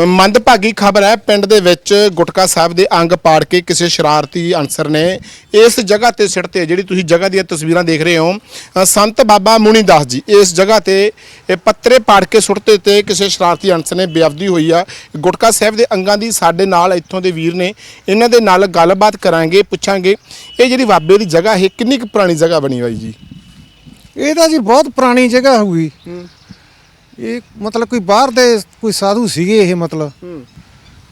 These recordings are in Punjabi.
ਮੰਦਭਾਗੀ ਖਬਰ ਹੈ ਪਿੰਡ ਦੇ ਵਿੱਚ ਗੁਟਕਾ ਸਾਹਿਬ ਦੇ ਅੰਗ ਪਾੜ ਕੇ ਕਿਸੇ ਸ਼ਰਾਰਤੀ ਅਨਸਰ ਨੇ ਇਸ ਜਗ੍ਹਾ ਤੇ ਸਿੱਟਤੇ ਜਿਹੜੀ ਤੁਸੀਂ ਜਗ੍ਹਾ ਦੀਆਂ ਤਸਵੀਰਾਂ ਦੇਖ ਰਹੇ ਹੋ ਸੰਤ ਬਾਬਾ ਮੁਨੀਦਾਸ ਜੀ ਇਸ ਜਗ੍ਹਾ ਤੇ ਇਹ ਪੱਤਰੇ ਪਾੜ ਕੇ ਸੁੱਟਤੇ ਤੇ ਕਿਸੇ ਸ਼ਰਾਰਤੀ ਅਨਸਰ ਨੇ ਬੇਅਬਦੀ ਹੋਈ ਆ। ਗੁਟਕਾ ਸਾਹਿਬ ਦੇ ਅੰਗਾਂ ਦੀ ਸਾਡੇ ਨਾਲ ਇੱਥੋਂ ਦੇ ਵੀਰ ਨੇ ਇਹਨਾਂ ਦੇ ਨਾਲ ਗੱਲਬਾਤ ਕਰਾਂਗੇ ਪੁੱਛਾਂਗੇ ਇਹ ਜਿਹੜੀ ਬਾਬੇ ਦੀ ਜਗ੍ਹਾ ਹੈ ਕਿੰਨੀ ਕੁ ਪੁਰਾਣੀ ਜਗ੍ਹਾ ਬਣੀ ਹੋਈ ਜੀ? ਇਹ ਤਾਂ ਜੀ ਬਹੁਤ ਪੁਰਾਣੀ ਜਗ੍ਹਾ ਹੋਊਗੀ ਇਹ ਮਤਲਬ ਕੋਈ ਬਾਹਰ ਦੇ ਕੋਈ ਸਾਧੂ ਸੀਗੇ ਇਹ ਮਤਲਬ।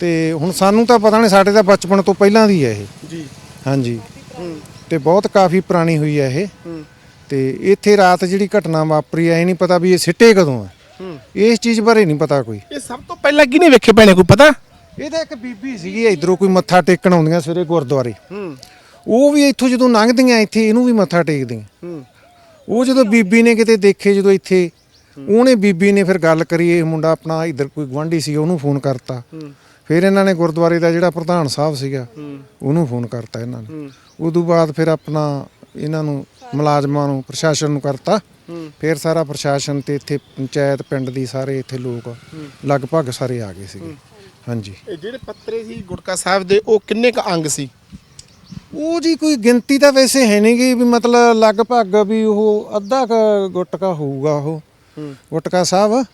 ਤੇ ਹੁਣ ਸਾਨੂੰ ਤਾਂ ਪਤਾ ਨਹੀਂ ਸਾਡੇ ਤਾਂ ਬਚਪਨ ਤੋਂ ਪਹਿਲਾਂ ਦੀ ਹੈ ਇਹ। ਜੀ। ਹਾਂਜੀ। ਤੇ ਬਹੁਤ ਕਾਫੀ ਪੁਰਾਣੀ ਹੋਈ ਹੈ ਇਹ। ਤੇ ਇੱਥੇ ਰਾਤ ਜਿਹੜੀ ਘਟਨਾ ਵਾਪਰੀ ਐ ਨਹੀਂ ਪਤਾ ਵੀ ਇਹ ਸਿੱਟੇ ਕਦੋਂ ਹੈ। ਇਸ ਚੀਜ਼ ਬਾਰੇ ਨਹੀਂ ਪਤਾ ਕੋਈ। ਇਹ ਸਭ ਤੋਂ ਪਹਿਲਾਂ ਕਿਹਨੇ ਵੇਖੇ ਭੈਣੇ ਕੋਈ ਪਤਾ? ਇਹ ਤਾਂ ਇੱਕ ਬੀਬੀ ਸੀਗੀ ਇਧਰੋਂ ਕੋਈ ਮੱਥਾ ਟੇਕਣ ਆਉਂਦੀਆਂ ਸਵੇਰੇ ਗੁਰਦੁਆਰੇ। ਹੂੰ। ਉਹ ਵੀ ਇੱਥੋਂ ਜਦੋਂ ਲੰਘਦੀਆਂ ਇੱਥੇ ਇਹਨੂੰ ਵੀ ਮੱਥਾ ਟੇਕਦੀਆਂ। ਹੂੰ। ਉਹ ਜਦੋਂ ਬੀਬੀ ਨੇ ਕਿਤੇ ਦੇਖੇ ਜਦੋਂ ਇੱਥੇ ਉਹਨੇ ਬੀਬੀ ਨੇ ਫਿਰ ਗੱਲ ਕਰੀ ਇਹ ਮੁੰਡਾ ਆਪਣਾ ਇੱਧਰ ਕੋਈ ਗਵਾਂਢੀ ਸੀ ਉਹਨੂੰ ਫੋਨ ਕਰਤਾ। ਫਿਰ ਇਹਨਾਂ ਨੇ ਗੁਰਦੁਆਰੇ ਦਾ ਜਿਹੜਾ ਪ੍ਰਧਾਨ ਸਾਹਿਬ ਸੀਗਾ ਉਹਨੂੰ ਫੋਨ ਕਰਤਾ ਇਹਨਾਂ ਨੇ। ਉਦੋਂ ਬਾਅਦ ਫਿਰ ਆਪਣਾ ਇਹਨਾਂ ਨੂੰ ਮੁਲਾਜ਼ਮਾਂ ਨੂੰ ਪ੍ਰਸ਼ਾਸਨ ਨੂੰ ਕਰਤਾ। ਫਿਰ ਸਾਰਾ ਪ੍ਰਸ਼ਾਸਨ ਤੇ ਇੱਥੇ ਪੰਚਾਇਤ ਪਿੰਡ ਦੀ ਸਾਰੇ ਇੱਥੇ ਲੋਕ ਲਗਭਗ ਸਾਰੇ ਆ ਗਏ ਸੀਗੇ। ਹਾਂਜੀ। ਇਹ ਜਿਹੜੇ ਪੱਤਰੇ ਸੀ ਗੁਟਕਾ ਸਾਹਿਬ ਦੇ ਉਹ ਕਿੰਨੇ ਕ ਅੰਗ ਸੀ? ਉਹ ਜੀ ਕੋਈ ਗਿਣਤੀ ਤਾਂ ਵੈਸੇ ਹੈ ਨਹੀਂ ਗੀ ਵੀ ਮਤਲਬ ਲਗਭਗ ਵੀ ਉਹ ਅੱਧਾ ਕ ਗੁਟਕਾ ਹੋਊਗਾ ਉਹ। ਗੁਟਕਾ ਸਾਹਿਬ।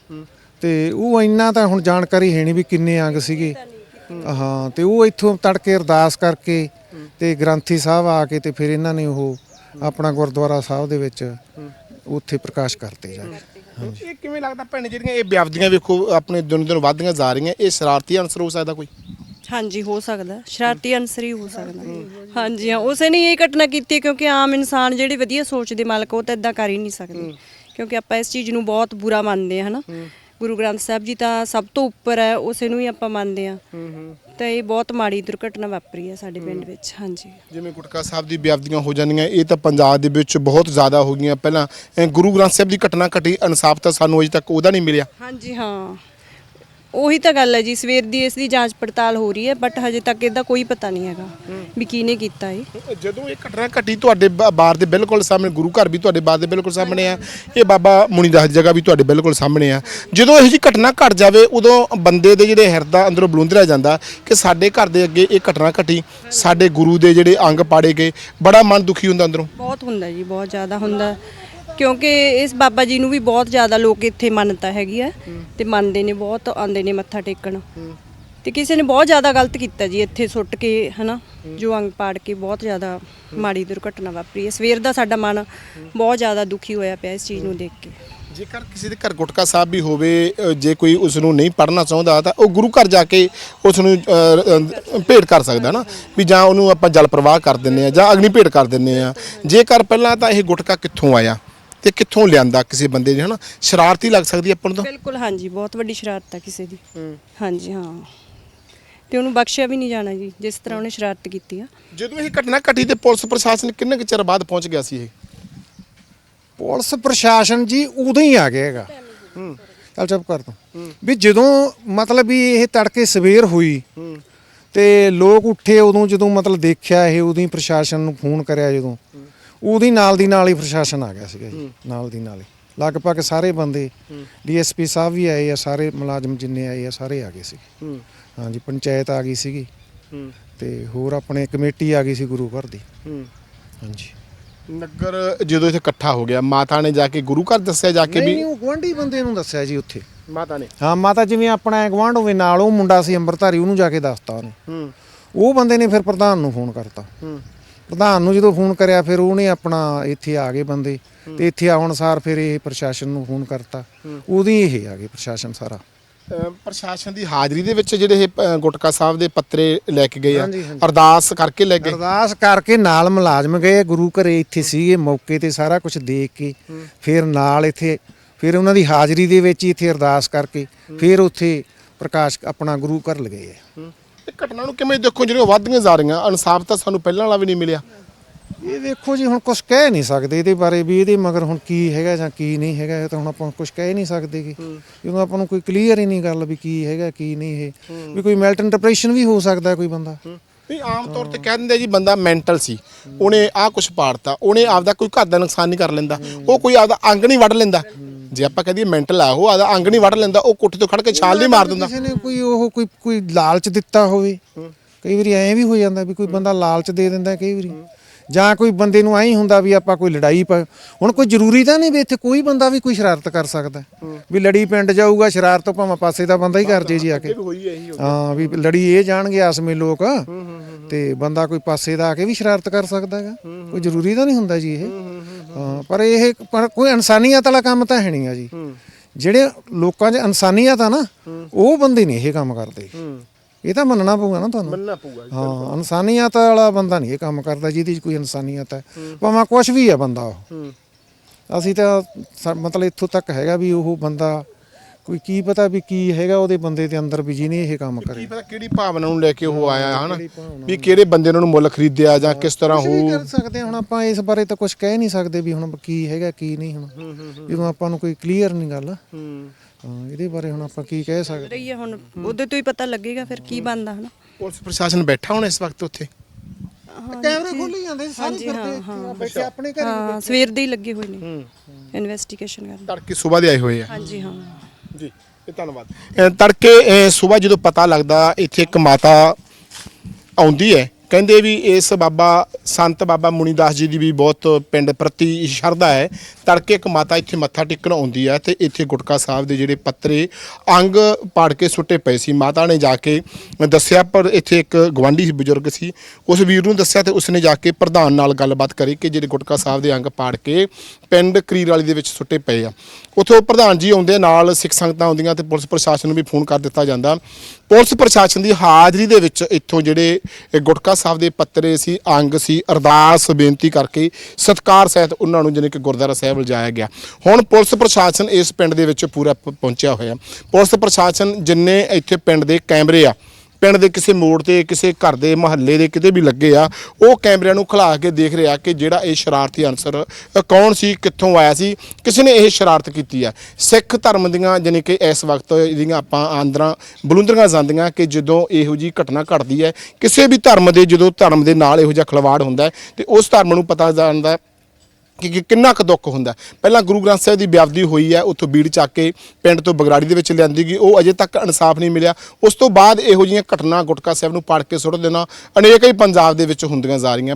ਤੇ ਉਹ ਇੰਨਾ ਤਾਂ ਹੁਣ ਜਾਣਕਾਰੀ ਹੈ ਨਹੀਂ ਵੀ ਕਿੰਨੇ ਅੰਗ ਸੀਗੇ। ਹਾਂ ਤੇ ਉਹ ਇੱਥੋਂ ਤੜਕੇ ਅਰਦਾਸ ਕਰਕੇ ਤੇ ਗ੍ਰੰਥੀ ਸਾਹਿਬ ਆ ਕੇ ਤੇ ਫਿਰ ਇਹਨਾਂ ਨੇ ਉਹ ਆਪਣਾ ਗੁਰਦੁਆਰਾ ਸਾਹਿਬ ਦੇ ਵਿੱਚ ਉੱਥੇ ਪ੍ਰਕਾਸ਼ ਕਰਤੇ ਜਾ ਕੇ। ਇਹ ਕਿਵੇਂ ਲੱਗਦਾ ਭੈਣੇ ਜਿਹੜੀਆਂ ਇਹ ਵਿਆਪਦੀਆਂ ਵੇਖੋ ਆਪਣੇ ਦਿਨ ਦਿਨ ਵੱਧਦੀਆਂ ਜਾ ਰਹੀਆਂ ਇਹ ਸ਼ਰਾਰਤੀ ਅਨਸਰ ਹੋ ਸਕਦਾ ਕੋਈ? ਹਾਂਜੀ ਹੋ ਸਕਦਾ। ਸ਼ਰਾਰਤੀ ਅਨਸਰ ਹੀ ਹੋ ਸਕਦਾ। ਹਾਂਜੀ ਹਾਂ ਉਸੇ ਨੇ ਇਹ ਘਟਨਾ ਕੀਤੀ ਹੈ ਕਿਉਂਕਿ ਆਮ ਇਨਸਾਨ ਜਿਹੜੇ ਵਧੀਆ ਸੋਚ ਦੇ ਮਾਲਕ ਉਹ ਤਾਂ ਇਦਾਂ ਕਰ ਹੀ ਨਹੀਂ ਸਕਦੇ। ਕਿਉਂਕਿ ਆਪਾਂ ਇਸ ਚੀਜ਼ ਨੂੰ ਬਹੁਤ ਬੁਰਾ ਮੰਨਦੇ ਹਾਂ ਹਨਾ। ਗੁਰੂ ਗ੍ਰੰਥ ਸਾਹਿਬ ਜੀ ਤਾਂ ਸਭ ਤੋਂ ਉੱਪਰ ਹੈ ਉਸੇ ਨੂੰ ਹੀ ਆਪਾਂ ਮੰਨਦੇ ਹਾਂ। ਤਾਂ ਇਹ ਬਹੁਤ ਮਾੜੀ ਦੁਰਘਟਨਾ ਵਾਪਰੀ ਹੈ ਸਾਡੇ ਪਿੰਡ ਵਿੱਚ ਹਾਂਜੀ। ਜਿਵੇਂ ਗੁਟਕਾ ਸਾਹਿਬ ਦੀ ਵਿਆਪਦੀਆਂ ਹੋ ਜਾਂਦੀਆਂ ਇਹ ਤਾਂ ਪੰਜਾਬ ਦੇ ਵਿੱਚ ਬਹੁਤ ਜ਼ਿਆਦਾ ਹੋ ਗਈਆਂ। ਪਹਿਲਾਂ ਗੁਰੂ ਗ੍ਰੰਥ ਸਾਹਿਬ ਦੀ ਘਟਨਾ ਘਟੀ ਇਨਸਾਫ ਤਾਂ ਸਾਨੂੰ ਅਜੇ ਤੱਕ ਉਹਦਾ ਨਹੀਂ ਮਿਲਿਆ। ਹਾਂਜੀ ਹਾਂ। ਉਹੀ ਤਾਂ ਗੱਲ ਹੈ ਜੀ ਸਵੇਰ ਦੀ ਇਸ ਦੀ ਜਾਂਚ ਪੜਤਾਲ ਹੋ ਰਹੀ ਹੈ ਬਟ ਹਜੇ ਤੱਕ ਇਹਦਾ ਕੋਈ ਪਤਾ ਨਹੀਂ ਹੈਗਾ ਵੀ ਕਿਹਨੇ ਕੀਤਾ ਇਹ। ਜਦੋਂ ਇਹ ਘਟਨਾ ਘਟੀ ਤੁਹਾਡੇ ਬ- ਬਾਰ ਦੇ ਬਿਲਕੁਲ ਸਾਹਮਣੇ ਗੁਰੂ ਘਰ ਵੀ ਤੁਹਾਡੇ ਬਾਰ ਦੇ ਬਿਲਕੁਲ ਸਾਹਮਣੇ ਆ ਇਹ ਬਾਬਾ ਮੁਨੀਦਾਸ ਦੀ ਜਗ੍ਹਾ ਵੀ ਤੁਹਾਡੇ ਬਿਲਕੁਲ ਸਾਹਮਣੇ ਆ। ਜਦੋਂ ਇਹੋ ਜਿਹੀ ਘਟਨਾ ਘਟ ਜਾਵੇ ਉਦੋਂ ਬੰਦੇ ਦੇ ਜਿਹੜੇ ਹਿਰਦਾ ਅੰਦਰੋਂ ਬਲੁੰਦਰਿਆ ਜਾਂਦਾ ਕਿ ਸਾਡੇ ਘਰ ਦੇ ਅੱਗੇ ਇਹ ਘਟਨਾ ਘਟੀ ਸਾਡੇ ਗੁਰੂ ਦੇ ਜਿਹੜੇ ਅੰਗ ਪਾੜੇ ਗਏ ਬੜਾ ਮਨ ਦੁਖੀ ਹੁੰਦਾ ਅੰਦਰੋਂ। ਬਹੁਤ ਹੁੰਦਾ ਜੀ ਬਹੁਤ ਜ਼ਿਆਦਾ ਹੁੰਦਾ। ਕਿਉਂਕਿ ਇਸ ਬਾਬਾ ਜੀ ਨੂੰ ਵੀ ਬਹੁਤ ਜ਼ਿਆਦਾ ਲੋਕ ਇੱਥੇ ਮੰਨਤਾ ਹੈਗੀ ਆ ਤੇ ਮੰਨਦੇ ਨੇ ਬਹੁਤ ਆਉਂਦੇ ਨੇ ਮੱਥਾ ਟੇਕਣ। ਤੇ ਕਿਸੇ ਨੇ ਬਹੁਤ ਜ਼ਿਆਦਾ ਗਲਤ ਕੀਤਾ ਜੀ ਇੱਥੇ ਸੁੱਟ ਕੇ ਹਨਾ ਜੋ ਅੰਗ ਪਾੜ ਕੇ ਬਹੁਤ ਜ਼ਿਆਦਾ ਮਾੜੀ ਦੁਰਘਟਨਾ ਵਾਪਰੀ ਹੈ। ਸਵੇਰ ਦਾ ਸਾਡਾ ਮਨ ਬਹੁਤ ਜ਼ਿਆਦਾ ਦੁਖੀ ਹੋਇਆ ਪਿਆ ਇਸ ਚੀਜ਼ ਨੂੰ ਦੇਖ ਕੇ। ਜੇਕਰ ਕਿਸੇ ਦੇ ਘਰ ਗੁਟਕਾ ਸਾਹਿਬ ਵੀ ਹੋਵੇ ਜੇ ਕੋਈ ਉਸ ਨੂੰ ਨਹੀਂ ਪੜ੍ਹਨਾ ਚਾਹੁੰਦਾ ਤਾਂ ਉਹ ਗੁਰੂ ਘਰ ਜਾ ਕੇ ਉਸ ਨੂੰ ਭੇਟ ਕਰ ਸਕਦਾ ਨਾ ਵੀ ਜਾਂ ਉਹਨੂੰ ਆਪਾਂ ਜਲ ਪ੍ਰਵਾਹ ਕਰ ਦਿੰਨੇ ਆ ਜਾਂ ਅਗਨੀ ਭੇਟ ਕਰ ਦਿੰਨੇ ਆ ਜੇਕਰ ਪਹਿਲਾਂ ਤਾਂ ਇਹ ਗੁਟਕਾ ਕਿੱਥੋਂ ਆਇਆ? ਤੇ ਕਿੱਥੋਂ ਲਿਆਂਦਾ ਕਿਸੇ ਬੰਦੇ ਨੇ ਹਨਾ? ਸ਼ਰਾਰਤੀ ਲੱਗ ਸਕਦੀ ਹੈ ਆਪਾਂ ਨੂੰ ਤਾਂ। ਬਿਲਕੁਲ ਹਾਂਜੀ ਬਹੁਤ ਵੱਡੀ ਸ਼ਰਾਰਤ ਹੈ ਕਿਸੇ ਦੀ। ਹਾਂਜੀ ਹਾਂ। ਤੇ ਉਹਨੂੰ ਬਖਸ਼ਿਆ ਵੀ ਨਹੀਂ ਜਾਣਾ ਜੀ ਜਿਸ ਤਰ੍ਹਾਂ ਉਹਨੇ ਸ਼ਰਾਰਤ ਕੀਤੀ ਆ। ਜਦੋਂ ਇਹ ਘਟਨਾ ਘਟੀ ਤੇ ਪੁਲਿਸ ਪ੍ਰਸ਼ਾਸਨ ਕਿੰਨੇ ਕੁ ਚਿਰ ਬਾਅਦ ਪਹੁੰਚ ਗਿਆ ਸੀ ਇਹ? ਪੁਲਿਸ ਪ੍ਰਸ਼ਾਸਨ ਜੀ ਉਦੋਂ ਹੀ ਆ ਗਿਆ ਹੈਗਾ। ਚੱਲ ਚੁੱਪ ਕਰ ਤੂੰ। ਵੀ ਜਦੋਂ ਮਤਲਬ ਵੀ ਇਹ ਤੜਕੇ ਸਵੇਰ ਹੋਈ ਤੇ ਲੋਕ ਉੱਠੇ ਉਦੋਂ ਜਦੋਂ ਮਤਲਬ ਦੇਖਿਆ ਇਹ ਉਦੋਂ ਹੀ ਪ੍ਰਸ਼ਾਸਨ ਨੂੰ ਫੋਨ ਕਰਿਆ ਜਦੋਂ। ਹੀ ਨਾਲ ਦੀ ਨਾਲ ਹੀ ਪ੍ਰਸ਼ਾਸਨ ਆ ਗਿਆ ਸੀਗਾ ਜੀ ਨਾਲ ਦੀ ਨਾਲ ਹੀ। ਲਗਭਗ ਸਾਰੇ ਬੰਦੇ ਡੀਐਸਪੀ ਸਾਹਿਬ ਵੀ ਆਏ ਆ ਸਾਰੇ ਮੁਲਾਜ਼ਮ ਜਿੰਨੇ ਆਏ ਆ ਸਾਰੇ ਆ ਗਏ ਸੀ। ਹਾਂਜੀ ਪੰਚਾਇਤ ਆ ਗਈ ਸੀਗੀ। ਤੇ ਹੋਰ ਆਪਣੇ ਕਮੇਟੀ ਆ ਗਈ ਸੀ ਗੁਰੂ ਘਰ ਦੀ। ਹਾਂਜੀ। ਨਗਰ ਜਦੋਂ ਇੱਥੇ ਇਕੱਠਾ ਹੋ ਗਿਆ ਮਾਤਾ ਨੇ ਜਾ ਕੇ ਗੁਰੂ ਘਰ ਦੱਸਿਆ ਜਾ ਕੇ ਵੀ ਨਹੀਂ ਉਹ ਗੁਆਂਢੀ ਬੰਦੇ ਨੂੰ ਦੱਸਿਆ ਜੀ ਉੱਥੇ। ਮਾਤਾ ਨੇ? ਹਾਂ ਮਾਤਾ ਜਿਵੇਂ ਆਪਣਾ ਗਵਾਂਢ ਹੋਵੇ ਨਾਲ ਉਹ ਮੁੰਡਾ ਸੀ ਅੰਮ੍ਰਿਤਧਾਰੀ ਉਹਨੂੰ ਜਾ ਕੇ ਦੱਸਤਾ ਉਹਨੇ। ਹੂੰ। ਉਹ ਬੰਦੇ ਨੇ ਫਿਰ ਪ੍ਰਧਾਨ ਨੂੰ ਫੋਨ ਕਰਤਾ। ਹੂੰ। ਪ੍ਰਧਾਨ ਨੂੰ ਜਦੋਂ ਫੋਨ ਕਰਿਆ ਫਿਰ ਉਹਨੇ ਆਪਣਾ ਇੱਥੇ ਆ ਗਏ ਬੰਦੇ ਤੇ ਇੱਥੇ ਆਉਣ ਸਾਰ ਫਿਰ ਇਹ ਪ੍ਰਸ਼ਾਸਨ ਨੂੰ ਫੋਨ ਕਰਤਾ। ਉਦੋਂ ਹੀ ਇਹ ਆ ਗਏ ਪ੍ਰਸ਼ਾਸਨ ਸਾਰਾ। ਪ੍ਰਸ਼ਾਸਨ ਦੀ ਹਾਜ਼ਰੀ ਦੇ ਵਿੱਚ ਜਿਹੜੇ ਇਹ ਅ, ਗੁਟਕਾ ਸਾਹਿਬ ਦੇ ਪੱਤਰੇ ਲੈ ਕੇ ਗਏ ਆ। ਹਾਂਜੀ, ਹਾਂਜੀ। ਅਰਦਾਸ ਕਰਕੇ ਲੈ ਗਏ। ਅਰਦਾਸ ਕਰਕੇ ਨਾਲ ਮੁਲਾਜ਼ਮ ਗਏ ਗੁਰੂ ਘਰੇ ਇੱਥੇ ਸੀਗੇ ਮੌਕੇ ਤੇ ਸਾਰਾ ਕੁਝ ਦੇਖ ਕੇ ਫਿਰ ਨਾਲ ਇੱਥੇ ਫਿਰ ਉਹਨਾਂ ਦੀ ਹਾਜ਼ਰੀ ਦੇ ਵਿੱਚ ਹੀ ਇੱਥੇ ਅਰਦਾਸ ਕਰਕੇ ਫਿਰ ਉੱਥੇ ਪ੍ਰਕਾਸ਼ ਆਪਣਾ ਗੁਰੂ ਘਰ ਲਗਾਏ ਆ। ਇਹ ਘਟਨਾ ਨੂੰ ਕਿਵੇਂ ਦੇਖੋ ਜਿਹੜੀਆਂ ਵੱਧਦੀਆਂ ਜਾ ਰਹੀਆਂ? ਇਨਸਾਫ ਤਾਂ ਸਾਨੂੰ ਪਹਿਲਾਂ ਵਾਲਾ ਵੀ ਨਹੀਂ ਮਿਲਿਆ। ਇਹ ਵੇਖੋ ਜੀ ਹੁਣ ਕੁਝ ਕਹਿ ਨਹੀਂ ਸਕਦੇ ਇਹਦੇ ਬਾਰੇ ਵੀ ਇਹਦੇ ਮਗਰ ਹੁਣ ਕੀ ਹੈਗਾ ਜਾਂ ਕੀ ਨਹੀਂ ਹੈਗਾ ਇਹ ਤਾਂ ਹੁਣ ਆਪਾਂ ਕੁਝ ਕਹਿ ਨਹੀਂ ਸਕਦੇ ਕਿ ਜਦੋਂ ਆਪਾਂ ਨੂੰ ਕੋਈ ਕਲੀਅਰ ਹੀ ਨਹੀਂ ਗੱਲ ਵੀ ਕੀ ਹੈਗਾ ਕੀ ਨਹੀਂ ਇਹ। ਵੀ ਕੋਈ ਮੈਲਟ ਇੰਟਰਪ੍ਰੀਟੇਸ਼ਨ ਵੀ ਹੋ ਸਕਦਾ ਕੋਈ ਬੰਦਾ। ਨਹੀਂ ਆਮ ਤੌਰ ਤੇ ਕਹਿ ਦਿੰਦੇ ਜੀ ਬੰਦਾ ਮੈਂਟਲ ਸੀ। ਉਹਨੇ ਆਹ ਕੁਝ ਪਾੜਤਾ ਉਹਨੇ ਆਪਦਾ ਕੋਈ ਘਰ ਦਾ ਨੁਕਸਾਨ ਨਹੀਂ ਕਰ ਲੈਂਦਾ। ਉਹ ਕੋਈ ਆਪਦਾ ਅੰਗ ਨਹੀਂ ਵੱਢ ਲੈਂਦਾ। ਜੇ ਆਪਾਂ ਕਹਦੀਏ ਮੈਂਟਲ ਆ ਉਹ ਆਦਾ ਅੰਗ ਨਹੀਂ ਵੱਢ ਲੈਂਦਾ ਉਹ ਕੁੱਟ ਤੋਂ ਖੜ ਕੇ ਛਾਲ ਨਹੀਂ ਮਾਰ ਦਿੰਦਾ। ਕਿਸੇ ਨੇ ਕੋਈ ਉਹ ਕੋਈ ਕੋਈ ਲਾਲਚ ਦਿੱਤਾ ਹੋਵੇ ਕਈ ਵਾਰੀ ਐਂ ਵੀ ਹੋ ਜਾਂਦਾ ਵੀ ਕੋਈ ਬੰਦਾ ਲਾਲਚ ਦੇ ਦਿੰਦਾ ਕਈ ਵਾਰੀ। ਜਾਂ ਕੋਈ ਬੰਦੇ ਨੂੰ ਐਂ ਹੁੰਦਾ ਵੀ ਆਪਾਂ ਕੋਈ ਲੜਾਈ ਪਾ ਹੁਣ ਕੋਈ ਜ਼ਰੂਰੀ ਤਾਂ ਨਹੀਂ ਵੀ ਇੱਥੇ ਕੋਈ ਬੰਦਾ ਵੀ ਕੋਈ ਸ਼ਰਾਰਤ ਕਰ ਸਕਦਾ। ਵੀ ਲੜੀ ਪਿੰਡ ਜਾਊਗਾ ਸ਼ਰਾਰਤ ਤੋਂ ਭਾਵੇਂ ਪਾਸੇ ਦਾ ਬੰਦਾ ਹੀ ਕਰ ਜੇ ਜੀ ਆ ਕੇ। ਹਾਂ ਵੀ ਲੜੀ ਇਹ ਜਾਣਗੇ ਆਸਮੇ ਲੋਕ ਤੇ ਬੰਦਾ ਕੋਈ ਪਾਸੇ ਦਾ ਆ ਕੇ ਵੀ ਸ਼ਰਾਰਤ ਕਰ ਸਕਦਾ ਹੈਗਾ। ਕੋਈ ਜ਼ਰੂਰੀ ਤਾਂ ਨਹੀਂ ਹੁੰਦਾ ਜੀ ਇਹ। ਹਾਂ ਪਰ ਇਹ ਪਰ ਕੋਈ ਇਨਸਾਨੀਅਤ ਵਾਲਾ ਕੰਮ ਤਾਂ ਹੈ ਨਹੀਂ ਆ ਜੀ। ਜਿਹੜੇ ਲੋਕਾਂ 'ਚ ਇਨਸਾਨੀਅਤ ਆ ਨਾ ਉਹ ਬੰਦੇ ਨਹੀਂ ਇਹ ਕੰਮ ਕਰਦੇ। ਇਹ ਤਾਂ ਮੰਨਣਾ ਪਊਗਾ ਨਾ ਤੁਹਾਨੂੰ। ਮੰਨਣਾ ਪਊਗਾ ਹਾਂ ਇਨਸਾਨੀਅਤ ਵਾਲਾ ਬੰਦਾ ਨਹੀਂ ਇਹ ਕੰਮ ਕਰਦਾ ਜਿਹਦੀ 'ਚ ਕੋਈ ਇਨਸਾਨੀਅਤ ਹੈ। ਭਾਵੇਂ ਕੁਝ ਵੀ ਹੈ ਬੰਦਾ ਉਹ। ਅਸੀਂ ਤਾਂ ਮਤਲਬ ਇੱਥੋਂ ਤੱਕ ਹੈਗਾ ਵੀ ਉਹ ਬੰਦਾ ਕੋਈ ਕੀ ਪਤਾ ਵੀ ਕੀ ਹੈਗਾ ਉਹਦੇ ਬੰਦੇ ਦੇ ਅੰਦਰ ਵੀ ਜਿਹਨੇ ਇਹ ਕੰਮ ਕੀ ਕਰੇ ਪਤਾ ਕਿਹੜੀ ਭਾਵਨਾ ਨੂੰ ਲੈ ਕੇ ਉਹ ਆਇਆ ਹਨਾ? ਵੀ ਕਿਹੜੇ ਬੰਦੇ ਨੇ ਉਹਨੂੰ ਮੁੱਲ ਖਰੀਦਿਆ ਜਾਂ ਕਿਸ ਤਰ੍ਹਾਂ ਕੁਛ ਵੀ ਹੋ ਕਰ ਸਕਦੇ ਹਾਂ, ਹੁਣ ਆਪਾਂ ਇਸ ਬਾਰੇ ਤਾਂ ਕੁਝ ਕਹਿ ਨਹੀਂ ਸਕਦੇ ਵੀ ਹੁਣ ਕੀ ਹੈਗਾ ਕੀ ਨਹੀਂ ਹੁਣ। ਜਦੋਂ ਆਪਾਂ ਨੂੰ ਕੋਈ ਕਲੀਅਰ ਨਹੀਂ ਗੱਲ ਹਾਂ। ਇਹਦੇ ਬਾਰੇ ਹੁਣ ਆਪਾਂ ਕੀ ਕਹਿ ਸਕਦੇ ਰਹੀ ਹੈ ਹੁਣ ਉਹਦੇ ਤੋਂ ਹੀ ਪਤਾ ਲੱਗੇਗਾ ਫਿਰ ਕੀ ਬਣਦਾ ਹਨਾ? ਪੁਲਿਸ ਪ੍ਰਸ਼ਾਸਨ ਬੈਠਾ ਹੁਣ ਇਸ ਵਕਤ ਉੱਥੇ? ਕੈਮਰੇ ਖੋਲੀ ਜਾਂਦੇ ਸਾਰੇ ਹਾਂ। ਬੈਠੇ ਆਪਣੇ ਘਰੇ ਹਾਂ ਸਵੇਰ ਦੇ ਹੀ ਲੱਗੇ ਹੋਏ ਨੇ ਇਨਵੈਸਟੀਗੇਸ਼ਨ ਕਰਨ। ਤੜਕੇ ਸਵੇਰ ਦੇ ਆਏ ਹੋਏ ਆ। ਹਾਂਜੀ ਹਾਂ। ਜੀ ਇਹ ਧੰਨਵਾਦ। ਤੜਕੇ ਸਵੇਰ ਜਦੋਂ ਪਤਾ ਲੱਗਦਾ ਇੱਥੇ ਇੱਕ ਮਾਤਾ ਆਉਂਦੀ ਹੈ, ਕਹਿੰਦੇ ਵੀ ਇਸ ਬਾਬਾ ਸੰਤ ਬਾਬਾ ਮੁਨੀਦਾਸ ਜੀ ਦੀ ਵੀ ਬਹੁਤ ਪਿੰਡ ਪ੍ਰਤੀ ਸ਼ਰਧਾ ਹੈ। ਤੜਕੇ ਇੱਕ ਮਾਤਾ ਇੱਥੇ ਮੱਥਾ ਟੇਕਣ ਆਉਂਦੀ ਹੈ ਤੇ ਇੱਥੇ ਗੁਟਕਾ ਸਾਹਿਬ ਦੇ ਜਿਹੜੇ ਪੱਤਰੇ ਅੰਗ ਪਾੜ ਕੇ ਸੁੱਟੇ ਪਏ ਸੀ। ਮਾਤਾ ਨੇ ਜਾ ਕੇ ਦੱਸਿਆ, ਪਰ ਇੱਥੇ ਇੱਕ ਗਵਾਂਢੀ ਬਜ਼ੁਰਗ ਸੀ। ਉਸ ਵੀਰ ਨੂੰ ਦੱਸਿਆ ਤੇ ਉਸਨੇ ਜਾ ਕੇ ਪ੍ਰਧਾਨ ਨਾਲ ਗੱਲਬਾਤ ਕਰੀ ਕਿ ਜਿਹੜੇ ਗੁਟਕਾ ਸਾਹਿਬ ਦੇ ਅੰਗ ਪਾੜ ਕੇ ਪਿੰਡ ਕਰੀਰ ਵਾਲੀ ਦੇ ਵਿੱਚ ਸੁੱਟੇ ਪਏ ਆ। ਉੱਥੋਂ ਪ੍ਰਧਾਨ ਜੀ ਆਉਂਦੇ ਨਾਲ ਸਿੱਖ ਸੰਗਤਾਂ ਆਉਂਦੀਆਂ ਤੇ ਪੁਲਿਸ ਪ੍ਰਸ਼ਾਸਨ ਨੂੰ ਵੀ ਫੋਨ ਕਰ ਦਿੱਤਾ ਜਾਂਦਾ। ਪੁਲਿਸ ਪ੍ਰਸ਼ਾਸਨ ਦੀ ਹਾਜ਼ਰੀ ਦੇ ਵਿੱਚ ਇੱਥੋਂ ਜਿਹੜੇ ਗੁਟਕਾ ਸਾਹਿਬ ਦੇ ਪੱਤਰੇ ਸੀ, ਅੰਗ ਸੀ, ਅਰਦਾਸ, ਬੇਨਤੀ ਕਰਕੇ ਸਤਕਾਰ ਸਹਿਤ ਉਹਨਾਂ ਨੂੰ ਜਿਹਨੇ ਕਿ ਗੁਰਦੁਆਰਾ ਸਾਹਿਬ ਲਿਜਾਇਆ ਗਿਆ। ਹੁਣ ਪੁਲਿਸ ਪ੍ਰਸ਼ਾਸਨ ਇਸ ਪਿੰਡ ਦੇ ਵਿੱਚ ਪੂਰਾ ਪ- ਪਹੁੰਚਿਆ ਹੋਇਆ। ਪੁਲਿਸ ਪ੍ਰਸ਼ਾਸਨ ਜਿੰਨੇ ਇੱਥੇ ਪਿੰਡ ਦੇ ਕੈਮਰੇ ਆ ਪਿੰਡ ਦੇ ਕਿਸੇ ਮੋੜ ਤੇ, ਕਿਸੇ ਘਰ ਦੇ ਮਹੱਲੇ ਦੇ ਕਿਤੇ ਵੀ ਲੱਗੇ ਆ, ਉਹ ਕੈਮਰਿਆਂ ਨੂੰ ਖਿਲਾ ਕੇ ਦੇਖ ਰਿਹਾ ਕਿ ਜਿਹੜਾ ਇਹ ਸ਼ਰਾਰਤੀ ਅਨਸਰ ਕੌਣ ਸੀ, ਕਿੱਥੋਂ ਆਇਆ ਸੀ, ਕਿਸੇ ਨੇ ਇਹ ਸ਼ਰਾਰਤ ਕੀਤੀ ਆ। ਸਿੱਖ ਧਰਮ ਦੀਆਂ ਜਾਣੀ ਕਿ ਇਸ ਵਕਤ ਇਹਦੀਆਂ ਆਪਾਂ ਆਂਦਰਾਂ ਬਲੁੰਦਰੀਆਂ ਜਾਂਦੀਆਂ ਕਿ ਜਦੋਂ ਇਹੋ ਜੀ ਘਟਨਾ ਘਟਦੀ ਹੈ, ਕਿਸੇ ਵੀ ਧਰਮ ਦੇ, ਜਦੋਂ ਧਰਮ ਦੇ ਨਾਲ ਇਹੋ ਜਿਹਾ ਖਿਲਵਾੜ ਹੁੰਦਾ ਹੈ, ਤੇ ਉਸ ਧਰਮ ਨੂੰ ਪਤਾ ਜਾਂਦਾ ਕਿ ਕਿੰਨਾ ਕੁ ਦੁੱਖ ਹੁੰਦਾ ਪਹਿਲਾਂ ਗੁਰੂ ਗ੍ਰੰਥ ਸਾਹਿਬ ਦੀ ਬਿਆਬਦੀ ਹੋਈ ਹੈ, ਉੱਥੋਂ ਬੀੜ ਚੱਕ ਕੇ ਪਿੰਡ ਤੋਂ ਬਗਰਾੜੀ ਦੇ ਵਿੱਚ ਲਿਆਂਦੀ ਗਈ। ਉਹ ਅਜੇ ਤੱਕ ਇਨਸਾਫ ਨਹੀਂ ਮਿਲਿਆ। ਉਸ ਤੋਂ ਬਾਅਦ ਇਹੋ ਜਿਹੀਆਂ ਘਟਨਾ ਗੁਟਕਾ ਸਾਹਿਬ ਨੂੰ ਪੜ ਕੇ ਸੁੱਟ ਦੇਣਾ, ਅਨੇਕ ਹੀ ਪੰਜਾਬ ਦੇ ਵਿੱਚ ਹੁੰਦੀਆਂ ਜਾ ਰਹੀਆਂ।